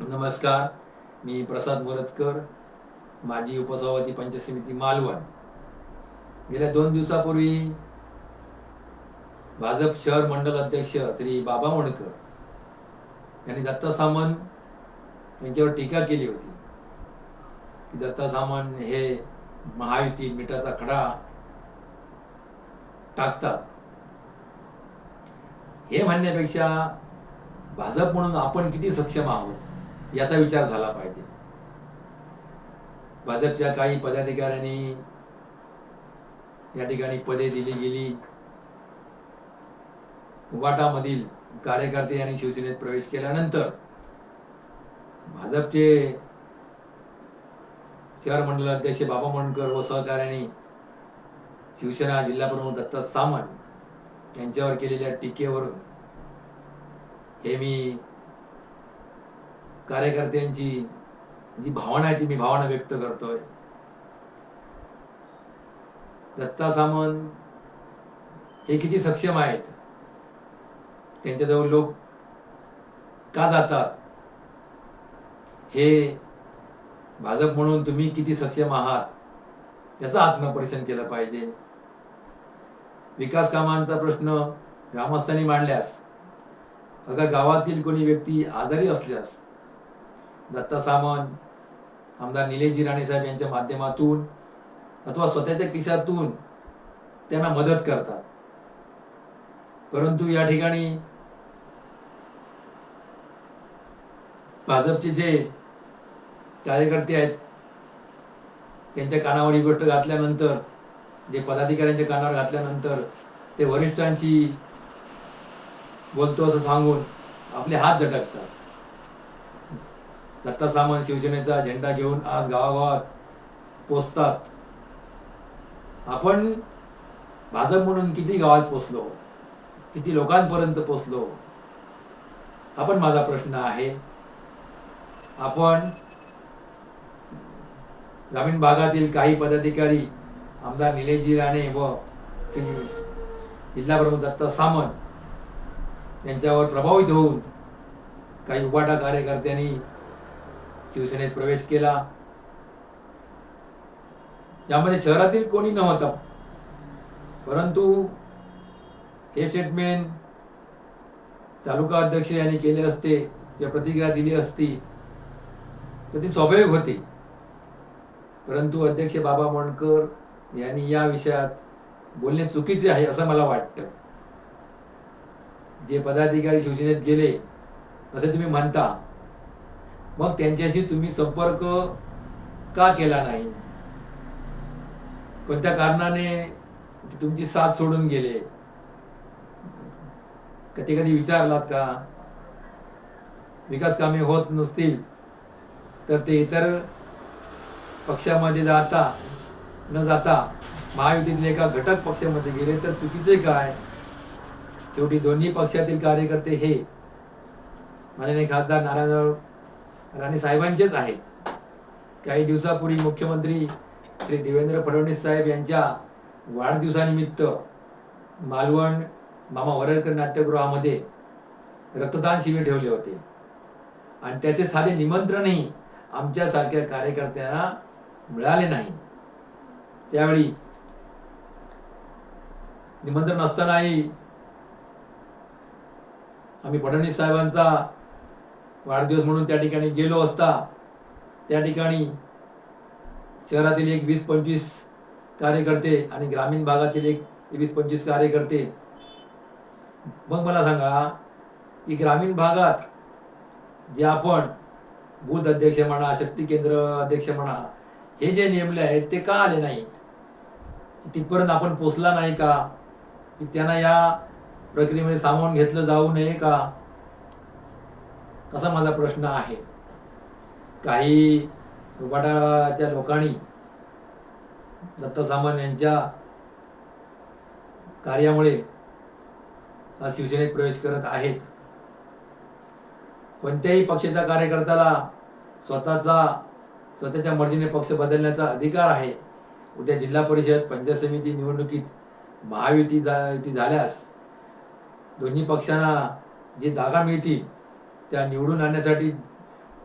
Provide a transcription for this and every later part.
नमस्कार मी प्रसाद मोरजकर माजी उपसभापती पंचायत समिती मालवण. गेल्या दोन दिवसापूर्वी भाजप शहर मंडल अध्यक्ष श्री बाबा मणकर यांनी दत्ता सामंत यांच्यावर टीका केली होती. की दत्ता सामंत हे महायुती मिठाचा खडा टाकतात. हे म्हणण्यापेक्षा भाजप म्हणून आपण किती सक्षम आहोत? याचा विचार झाला पाहिजे. भाजपच्या काही पदाधिकाऱ्यांनी या ठिकाणी पदे दिली गेली. वाटामधील कार्यकर्ते यांनी शिवसेनेत प्रवेश केल्यानंतर भाजपचे शहर मंडल अध्यक्ष बाबा मणकर व सहकार्यांनी शिवसेना जिल्हा प्रमुख दत्ता सामंत यांच्यावर केलेल्या टीकेवरून हे मी कार्यकर्त्यांची जी भावना आहे ती मी भावना व्यक्त करतोय. दत्ता सामंत हे किती सक्षम आहेत? त्यांच्याजवळ लोक का जातात? हे भाजप म्हणून तुम्ही किती सक्षम आहात? याचं आत्मपरीक्षण केलं पाहिजे. विकास कामांचा प्रश्न ग्रामस्थांनी मांडल्यास अगर गावातील कोणी व्यक्ती आजारी असल्यास दत्ता सामंत आमदार निलेशजी राणे साहेब यांच्या माध्यमातून अथवा स्वतःच्या खिशातून त्यांना मदत करतात. परंतु या ठिकाणी भाजपचे जे कार्यकर्ते आहेत त्यांच्या कानावर ही गोष्ट घातल्यानंतर जे पदाधिकाऱ्यांच्या कानावर घातल्यानंतर ते वरिष्ठांशी बोलतो असं सांगून आपले हात झटकतात. दत्ता सामंत शिवसेनेचा झेंडा घेऊन आज गावागावात पोचतात. आपण भाजप म्हणून किती गावात पोचलो? किती लोकांपर्यंत पोचलो? हा पण माझा प्रश्न आहे. आपण ग्रामीण भागातील काही पदाधिकारी आमदार निलेशजी राणे व जिल्हाप्रमुख दत्ता सामंत यांच्यावर प्रभावित होऊन काही उपाटा कार्यकर्त्यांनी शिवसेनेत प्रवेश केला. यामध्ये शहरातील कोणी नव्हतं. परंतु हे स्टेटमेंट तालुका अध्यक्ष यांनी केले असते किंवा प्रतिक्रिया दिली असती तर ती स्वाभाविक होती. परंतु अध्यक्ष बाबा मणकर यांनी या विषयात बोलणे चुकीचे आहे असं मला वाटतं. जे पदाधिकारी शिवसेनेत गेले असे तुम्ही म्हणता. मग त्यांच्याशी तुम्ही संपर्क का केला नाही? कोणत्या कारणाने तुमची साथ सोडून गेले? कधी कधी विचारलात का? विकास कामे होत नसतील तर ते इतर पक्षामध्ये जाता न जाता महायुतीतले एका घटक पक्षामध्ये गेले तर चुकीचे काय? शेवटी दोन्ही पक्षातील कार्यकर्ते हे माननीय खासदार नारायणराव राणे साहेबांचेच आहेत. काही दिवसापूर्वी मुख्यमंत्री श्री देवेंद्र फडणवीस साहेब यांच्या वाढदिवसानिमित्त मालवण मामा वरळकर नाट्यगृहामध्ये रक्तदान शिबिर ठेवले होते. आणि त्याचे साधे निमंत्रणही आमच्यासारख्या कार्यकर्त्यांना मिळाले नाही. त्यावेळी निमंत्रण असतानाही आम्ही फडणवीस साहेबांचा वाढदिवस म्हणून त्या ठिकाणी गेलो असता त्या ठिकाणी शहरातील एक वीस पंचवीस कार्यकर्ते आणि ग्रामीण भागातील एक वीस पंचवीस कार्यकर्ते. मग मला सांगा की ग्रामीण भागात जे आपण बूथ अध्यक्ष म्हणा शक्ती केंद्र अध्यक्ष म्हणा हे जे नेमले आहेत ते का आले नाहीत? तिथपर्यंत आपण पोचला नाही का? की त्यांना या प्रक्रियेमध्ये सामावून घेतलं जाऊ नये का? असा माझा प्रश्न आहे. काही रुपाटाच्या लोकांनी दत्ता सामंत यांच्या कार्यामुळे हा शिवसेनेत प्रवेश करत आहेत. कोणत्याही पक्षाच्या कार्यकर्त्याला स्वतःचा स्वतःच्या मर्जीने पक्ष बदलण्याचा अधिकार आहे. उद्या जिल्हा परिषद पंचायत समिती निवडणुकीत महायुती जा युती झाल्यास दोन्ही पक्षांना जी जागा मिळतील त्या निवडून आणण्यासाठी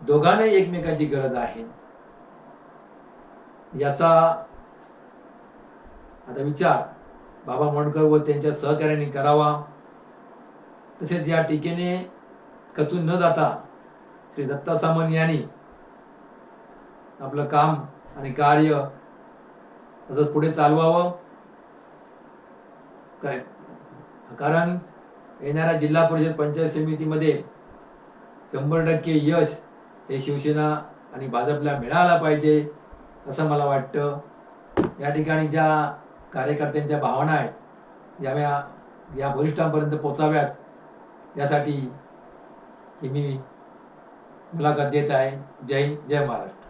दोघांनाही एकमेकांची गरज आहे. याचा आता विचार बाबा मोंडकर व त्यांच्या सहकार्याने करावा. तसेच या टीकेने कथून न जाता श्री दत्ता सामंत यांनी आपलं काम आणि कार्य तसंच पुढे चालवावं. काय? कारण येणाऱ्या जिल्हा परिषद पंचायत समितीमध्ये शंभर टक्के यश हे शिवसेना आणि भाजपला मिळायला पाहिजे असं मला वाटतं. या ठिकाणी ज्या कार्यकर्त्यांच्या भावना आहेत या या या वरिष्ठांपर्यंत पोचाव्यात यासाठी ही मी मुलाखत देत आहे. जय हिंद जय महाराष्ट्र.